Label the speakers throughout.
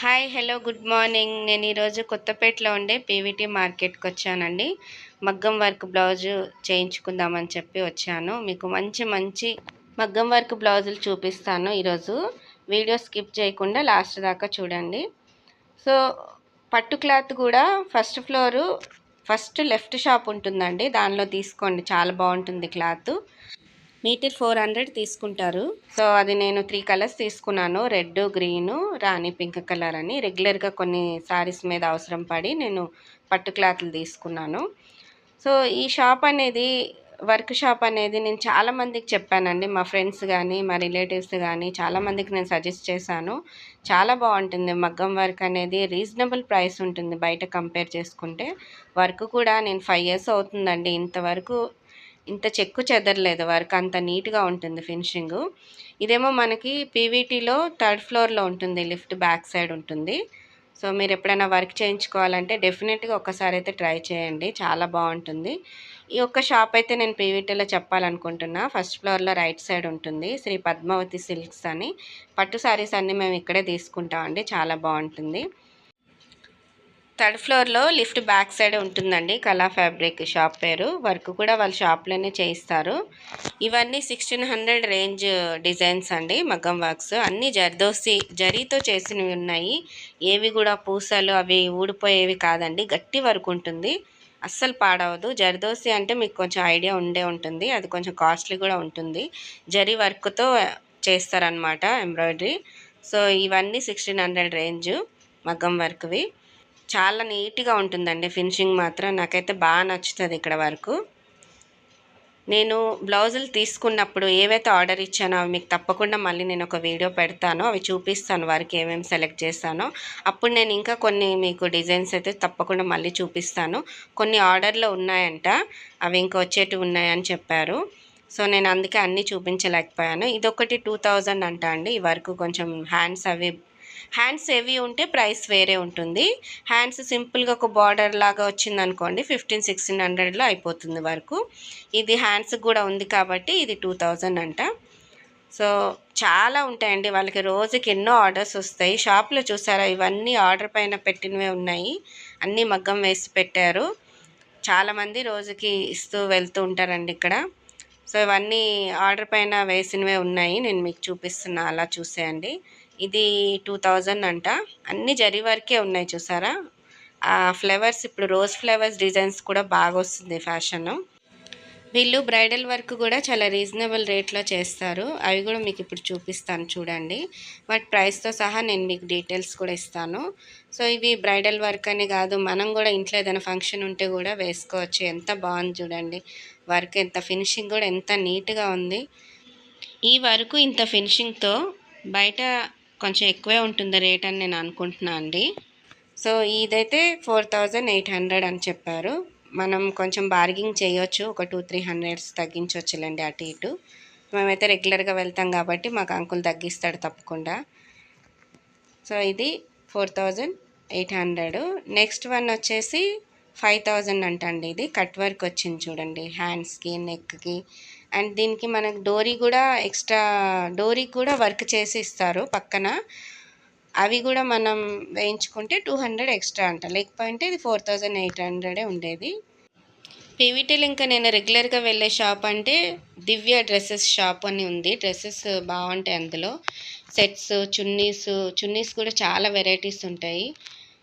Speaker 1: Hi hello good morning. నేను ఈరోజు కొత్తపేటలో ఉండే పీవీటీ మార్కెట్కి వచ్చానండి. మగ్గం వర్క్ బ్లౌజు చేయించుకుందామని చెప్పి వచ్చాను. మీకు మంచి మంచి మగ్గం వర్క్ బ్లౌజులు చూపిస్తాను ఈరోజు. వీడియో స్కిప్ చేయకుండా లాస్ట్ దాకా చూడండి. సో పట్టు క్లాత్ కూడా first floor first left shop ఉంటుందండి. దానిలో తీసుకోండి. చాలా బాగుంటుంది క్లాత్. మీటర్ ఫోర్ హండ్రెడ్ తీసుకుంటారు. సో అది నేను త్రీ కలర్స్ తీసుకున్నాను. రెడ్ గ్రీను రాణి పింక్ కలర్ అని. రెగ్యులర్గా కొన్ని శారీస్ మీద అవసరం పడి నేను పట్టు క్లాత్లు తీసుకున్నాను. సో ఈ షాప్ అనేది వర్క్ షాప్ అనేది నేను చాలామందికి చెప్పానండి. మా ఫ్రెండ్స్ కానీ మా రిలేటివ్స్ కానీ చాలామందికి నేను సజెస్ట్ చేశాను. చాలా బాగుంటుంది. మగ్గం వర్క్ అనేది రీజనబుల్ ప్రైస్ ఉంటుంది బయట కంపేర్ చేసుకుంటే. వర్క్ కూడా నేను ఫైవ్ ఇయర్స్ అవుతుందండి. ఇంతవరకు ఇంత చెక్కు చెదరలేదు వర్క్ అంత నీట్గా ఉంటుంది ఫినిషింగ్. ఇదేమో మనకి పీవీటీలో థర్డ్ ఫ్లోర్లో ఉంటుంది లిఫ్ట్ బ్యాక్ సైడ్ ఉంటుంది. సో మీరు ఎప్పుడైనా వర్క్ చేయించుకోవాలంటే డెఫినెట్గా ఒక్కసారి అయితే ట్రై చేయండి చాలా బాగుంటుంది. ఈ ఒక్క షాప్ అయితే నేను పీవీటీలో చెప్పాలనుకుంటున్నా ఫస్ట్ ఫ్లోర్లో రైట్ సైడ్ ఉంటుంది శ్రీ పద్మావతి సిల్క్స్ అని. పట్టు శారీస్ అన్నీ మేము ఇక్కడే తీసుకుంటామండి చాలా బాగుంటుంది. థర్డ్ ఫ్లోర్లో లిఫ్ట్ బ్యాక్ సైడ్ ఉంటుందండి కళా ఫ్యాబ్రిక్ షాప్ పేరు. వర్క్ కూడా వాళ్ళ షాప్లోనే చేయిస్తారు. ఇవన్నీ సిక్స్టీన్ హండ్రెడ్ రేంజ్ డిజైన్స్ అండి మగ్గం వర్క్స్. అన్నీ జర్దోసి జరీతో చేసినవి ఉన్నాయి. ఏవి కూడా పూసలు అవి ఊడిపోయేవి కాదండి గట్టి వర్క్ ఉంటుంది. అస్సలు పాడవదు. జర్దోసి అంటే మీకు కొంచెం ఐడియా ఉండే ఉంటుంది అది కొంచెం కాస్ట్లీ కూడా ఉంటుంది. జరీ వర్క్తో చేస్తారనమాట ఎంబ్రాయిడరీ. సో ఇవన్నీ సిక్స్టీన్ హండ్రెడ్ రేంజ్ మగ్గం వర్క్వి. చాలా నీట్గా ఉంటుందండి ఫినిషింగ్ మాత్రం. నాకైతే బాగా నచ్చుతుంది ఇక్కడ వరకు. నేను బ్లౌజులు తీసుకున్నప్పుడు ఏవైతే ఆర్డర్ ఇచ్చానో అవి మీకు తప్పకుండా మళ్ళీ నేను ఒక వీడియో పెడతాను. అవి చూపిస్తాను వారికి ఏమేమి సెలెక్ట్ చేస్తానో అప్పుడు నేను ఇంకా కొన్ని మీకు డిజైన్స్ అయితే తప్పకుండా మళ్ళీ చూపిస్తాను. కొన్ని ఆర్డర్లో ఉన్నాయంట. అవి ఇంకా వచ్చేటివి ఉన్నాయని చెప్పారు. సో నేను అందుకే అన్నీ చూపించలేకపోయాను. ఇదొకటి టూ థౌజండ్ అంట అండి. ఈ వరకు కొంచెం హ్యాండ్స్ అవి హ్యాండ్స్ హెవీ ఉంటే ప్రైస్ వేరే ఉంటుంది. హ్యాండ్స్ సింపుల్గా ఒక బార్డర్ లాగా వచ్చింది అనుకోండి ఫిఫ్టీన్ సిక్స్టీన్ హండ్రెడ్లో అయిపోతుంది వరకు. ఇది హ్యాండ్స్ కూడా ఉంది కాబట్టి ఇది టూ థౌజండ్ అంట. సో చాలా ఉంటాయండి. వాళ్ళకి రోజుకి ఎన్నో ఆర్డర్స్ వస్తాయి. షాప్లో చూసారా ఇవన్నీ ఆర్డర్ పైన పెట్టినవే ఉన్నాయి. అన్నీ మగ్గం వేసి పెట్టారు. చాలామంది రోజుకి ఇస్తూ వెళ్తూ ఉంటారండి ఇక్కడ. సో ఇవన్నీ ఆర్డర్ పైన వేసినవే ఉన్నాయి. నేను మీకు చూపిస్తున్నా అలా చూసేయండి. ఇది టూ థౌజండ్ అంట. అన్ని జరి వరకే ఉన్నాయి చూసారా? ఆ ఫ్లేవర్స్ ఇప్పుడు రోజ్ ఫ్లేవర్స్ డిజైన్స్ కూడా బాగా వస్తుంది ఫ్యాషన్. వీళ్ళు బ్రైడల్ వర్క్ కూడా చాలా రీజనబుల్ రేట్లో చేస్తారు. అవి కూడా మీకు ఇప్పుడు చూపిస్తాను చూడండి. వాటి ప్రైస్తో సహా నేను మీకు డీటెయిల్స్ కూడా ఇస్తాను. సో ఇవి బ్రైడల్ వర్క్ అని కాదు మనం కూడా ఇంట్లో ఏదైనా ఫంక్షన్ ఉంటే కూడా వేసుకోవచ్చు. ఎంత బాగుంది చూడండి. వర్క్ ఎంత ఫినిషింగ్ కూడా ఎంత నీట్గా ఉంది. ఈ వరకు ఇంత ఫినిషింగ్తో బయట కొంచెం ఎక్కువే ఉంటుంది రేట్ అని నేను అనుకుంటున్నాను అండి. సో ఇదైతే ఫోర్ థౌజండ్ ఎయిట్ హండ్రెడ్ అని చెప్పారు. మనం కొంచెం బార్గింగ్ చేయొచ్చు. ఒక టూ త్రీ హండ్రెడ్స్ తగ్గించవచ్చులేండి అటు ఇటు. మేమైతే రెగ్యులర్గా వెళ్తాం కాబట్టి మాకు అంకుల్ తగ్గిస్తాడు తప్పకుండా. సో ఇది four thousand eight hundred. Next one వచ్చేసి ఫైవ్ థౌజండ్ అంటండి ఇది. కట్ వర్క్ వచ్చింది చూడండి. హ్యాండ్స్కి నెక్కి అండ్ దీనికి మనకు డోరీ కూడా ఎక్స్ట్రా డోరీ కూడా వర్క్ చేసి ఇస్తారు పక్కన. అవి కూడా మనం వేయించుకుంటే టూ హండ్రెడ్ ఎక్స్ట్రా అంట. లేకపోతే ఇది ఫోర్ థౌజండ్ ఎయిట్ హండ్రెడే ఉండేది. పీవీటీలు ఇంకా నేను రెగ్యులర్గా వెళ్ళే షాప్ అంటే దివ్య డ్రెస్సెస్ షాప్ అని ఉంది. డ్రెస్సెస్ బాగుంటాయి అందులో. సెట్స్ చున్నీస్ చున్నీస్ కూడా చాలా వెరైటీస్ ఉంటాయి.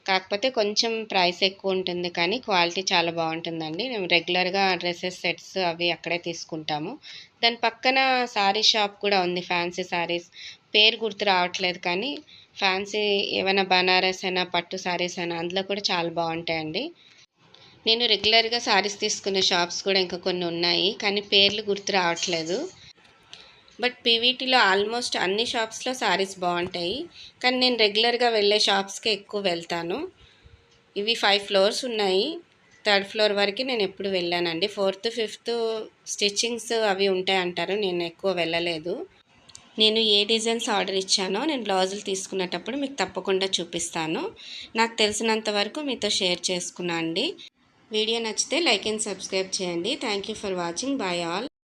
Speaker 1: కాకపోతే కొంచెం ప్రైస్ ఎక్కువ ఉంటుంది కానీ క్వాలిటీ చాలా బాగుంటుందండి. మేము రెగ్యులర్గా డ్రెస్సెస్ సెట్స్ అవి అక్కడే తీసుకుంటాము. దాని పక్కన శారీ షాప్ కూడా ఉంది ఫ్యాన్సీ శారీస్ పేరు గుర్తు రావట్లేదు కానీ ఫ్యాన్సీ ఏమైనా బనారస్ అయినా పట్టు శారీస్ అయినా అందులో కూడా చాలా బాగుంటాయండి. నేను రెగ్యులర్గా శారీస్ తీసుకునే షాప్స్ కూడా ఇంకా కొన్ని ఉన్నాయి కానీ పేర్లు గుర్తు రావట్లేదు. బట్ పీవీటీలో ఆల్మోస్ట్ అన్ని షాప్స్లో శారీస్ బాగుంటాయి. కానీ నేను రెగ్యులర్గా వెళ్ళే షాప్స్కే ఎక్కువ వెళ్తాను. ఇవి ఫైవ్ ఫ్లోర్స్ ఉన్నాయి. థర్డ్ ఫ్లోర్ వరకు నేను ఎప్పుడు వెళ్ళానండి. ఫోర్త్ ఫిఫ్త్ స్టిచ్చింగ్స్ అవి ఉంటాయి అంటారు. నేను ఎక్కువ వెళ్ళలేదు. నేను ఏ డిజైన్స్ ఆర్డర్ ఇచ్చానో నేను బ్లౌజులు తీసుకునేటప్పుడు మీకు తప్పకుండా చూపిస్తాను. నాకు తెలిసినంత వరకు మీతో షేర్ చేసుకున్నా అండి. వీడియో నచ్చితే లైక్ అండ్ సబ్స్క్రైబ్ చేయండి. Thank you for watching. Bye all.